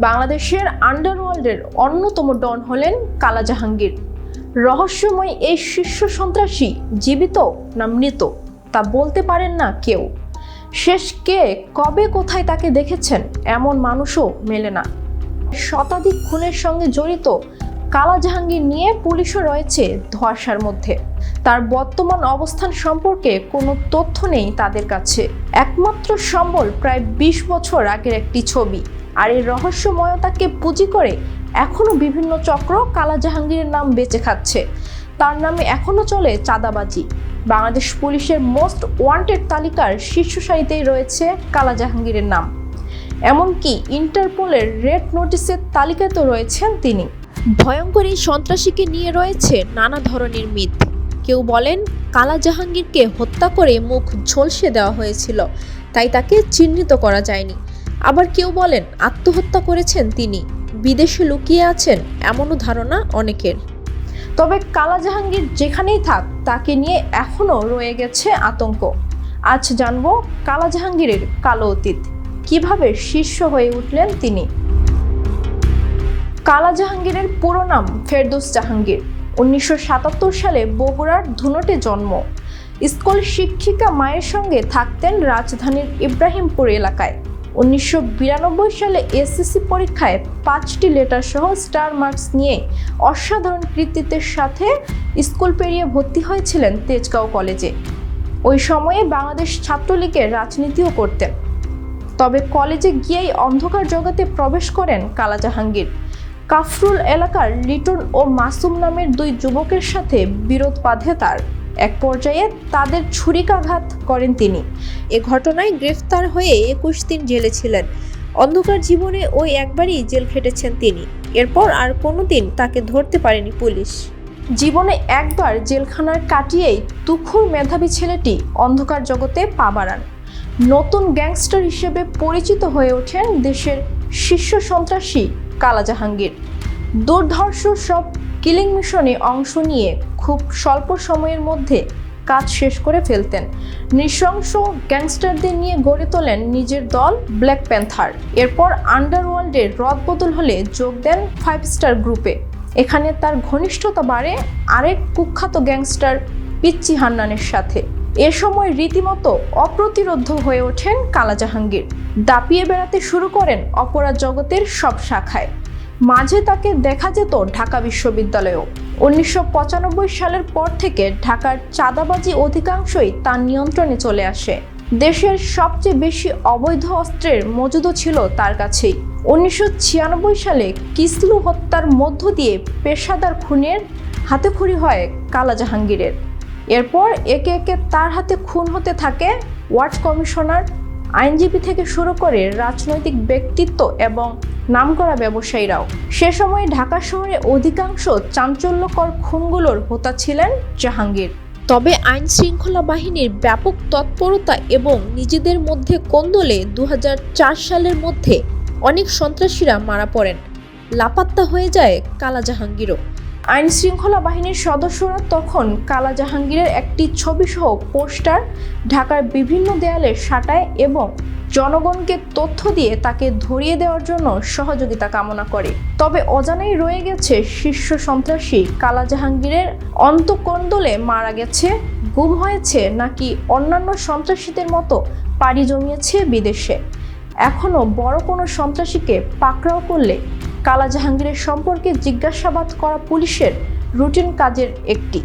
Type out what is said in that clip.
বাংলাদেশের আন্ডারওয়ার্ল্ডের অন্যতম ডন হলেন কালা জাহাঙ্গীর রহস্যময় এই শীর্ষ সন্ত্রাসী জীবিত না মৃত, তা বলতে পারেন না কেউ। শেষ কে কবে কোথায় তাকে দেখেছেন এমন মানুষও মেলে না। শতাধিক খুনের সঙ্গে জড়িত কালা জাহাঙ্গীর নিয়ে পুলিশও রয়েছে ধোয়াশার মধ্যে। তার বর্তমান অবস্থান সম্পর্কে কোনো তথ্য নেই তাদের কাছে। একমাত্র সম্বল প্রায় বিশ বছর আগের একটি ছবি। আর এই রহস্যময়তাকে পুঁজি করে এখনও বিভিন্ন চক্র কালা জাহাঙ্গীরের নাম বেঁচে খাচ্ছে। তার নামে এখনও চলে চাঁদাবাজি। বাংলাদেশ পুলিশের মোস্ট ওয়ান্টেড তালিকার শীর্ষ সারিতেই রয়েছে কালা জাহাঙ্গীরের নাম। এমনকি ইন্টারপোলের রেড নোটিসের তালিকায় তো রয়েছেন তিনি। ভয়ঙ্কর এই সন্ত্রাসীকে নিয়ে রয়েছে নানা ধরনের মিথ। কেউ বলেন কালা জাহাঙ্গীরকে হত্যা করে মুখ ঝলসে দেওয়া হয়েছিল, তাই তাকে চিহ্নিত করা যায়নি। আবার কেউ বলেন আত্মহত্যা করেছেন তিনি। বিদেশে লুকিয়ে আছেন এমনও ধারণা অনেকের। তবে কালা জাহাঙ্গীর যেখানেই থাক, তাকে নিয়ে এখনও রয়ে গেছে আতঙ্ক। আজ জানব কালা জাহাঙ্গীরের কালো অতীত। কীভাবে শীর্ষ হয়ে উঠলেন তিনি? কালা জাহাঙ্গীরের পুরো নাম ফেরদৌস জাহাঙ্গীর। উনিশশো সাতাত্তর সালে বগুড়ার ধুনটে জন্ম। স্কুল শিক্ষিকা মায়ের সঙ্গে থাকতেন রাজধানীর ইব্রাহিমপুর এলাকায়। উনিশশো বিরানব্বই সালে এসএসসি পরীক্ষায় পাঁচটি লেটার সহ স্টার মার্কস নিয়ে অসাধারণ কৃতিত্বের সাথে স্কুল পেরিয়ে ভর্তি হয়েছিলেন তেজগাঁও কলেজে। ওই সময়ে বাংলাদেশ ছাত্রলীগের রাজনীতিও করতেন। তবে কলেজে গিয়েই অন্ধকার জগতে প্রবেশ করেন কালা জাহাঙ্গীর কাফরুল এলাকার লিটন ও মাসুম নামের দুই যুবকের সাথে বিরোধ বাঁধে তার। এক পর্যায়ে তাদের ছুরিকাঘাত করেন তিনি। এ ঘটনায় গ্রেফতার হয়ে একুশ দিন জেলে ছিলেন। অন্ধকার জীবনে ওই একবারই জেল খেটেছেন তিনি। এরপর আর কোনোদিন তাকে ধরতে পারেনি পুলিশ। জীবনে একবার জেলখানার কাটিয়েই তুখুর মেধাবী ছেলেটি অন্ধকার জগতে পা বাড়ান। নতুন গ্যাংস্টার হিসেবে পরিচিত হয়ে ওঠেন দেশের শীর্ষ সন্ত্রাসী কালা জাহাঙ্গীর দুর্ধর্ষ সব কিলিং মিশনে অংশ নিয়ে খুব স্বল্প সময়ের মধ্যে কাজ শেষ করে ফেলতেন। নৃশংস গ্যাংস্টারদের নিয়ে গড়ে তোলেন নিজের দল ব্ল্যাক প্যান্থার। এরপর আন্ডারওয়ার্ল্ডের রদবদল হলে যোগ দেন ফাইভ স্টার গ্রুপে। এখানে তার ঘনিষ্ঠতা বাড়ে আরেক কুখ্যাত গ্যাংস্টার পিচ্চি হান্নানের সাথে। এ সময় রীতিমতো অপ্রতিরোধ্য হয়ে ওঠেন কালা জাহাঙ্গীর দাপিয়ে বেড়াতে শুরু করেন অপরাধ জগতের সব শাখায়। মাঝে তাকে দেখা যেত ঢাকা বিশ্ববিদ্যালয়েও। উনিশশো পঁচানব্বই সালের পর থেকে ঢাকার চাঁদাবাজি অধিকাংশই তার নিয়ন্ত্রণে চলে আসে। দেশের সবচেয়ে বেশি অবৈধ অস্ত্রের মজুদও ছিল তার কাছেই। উনিশশো ছিয়ানব্বই সালে কিসলু হত্যার মধ্য দিয়ে পেশাদার খুনের হাতেখড়ি হয় কালা জাহাঙ্গীরের এরপর একে একে তার হাতে খুন হতে থাকে ওয়ার্ড কমিশনার আইনজীবী থেকে শুরু করে রাজনৈতিক ব্যক্তিত্ব এবং নামকরা ব্যবসায়ীরাও। সে সময় ঢাকা শহরে অধিকাংশ চাঞ্চল্যকর খুনগুলোর হোতা ছিলেন জাহাঙ্গীর। তবে আইন শৃঙ্খলা বাহিনীর ব্যাপক তৎপরতা এবং নিজেদের মধ্যে কোন্দলে দু হাজার চার সালের মধ্যে অনেক সন্ত্রাসীরা মারা পড়েন। লাপাত্তা হয়ে যায় কালা জাহাঙ্গীরও আইন শৃঙ্খলা বাহিনীর সদস্যরা তখন কালা জাহাঙ্গীরের একটি ছবিসহ পোস্টার, ঢাকার বিভিন্ন দেয়ালে সাটায় এবং জনগণকে তথ্য দিয়ে তাকে ধরিয়ে দেওয়ার জন্য সহযোগিতা কামনা করে। তবে অজানাই রয়ে গেছে শীর্ষ সন্ত্রাসী কালা জাহাঙ্গীরের অন্তকন্দলে মারা গেছে, গুম হয়েছে নাকি অন্যান্য সন্ত্রাসীদের মতো পাড়ি জমিয়েছে বিদেশে। এখনও বড় কোনো সন্ত্রাসীকে পাকড়াও করলে কালা জাহাঙ্গীরের সম্পর্কে জিজ্ঞাসাবাদ করা পুলিশের রুটিন কাজের একটি।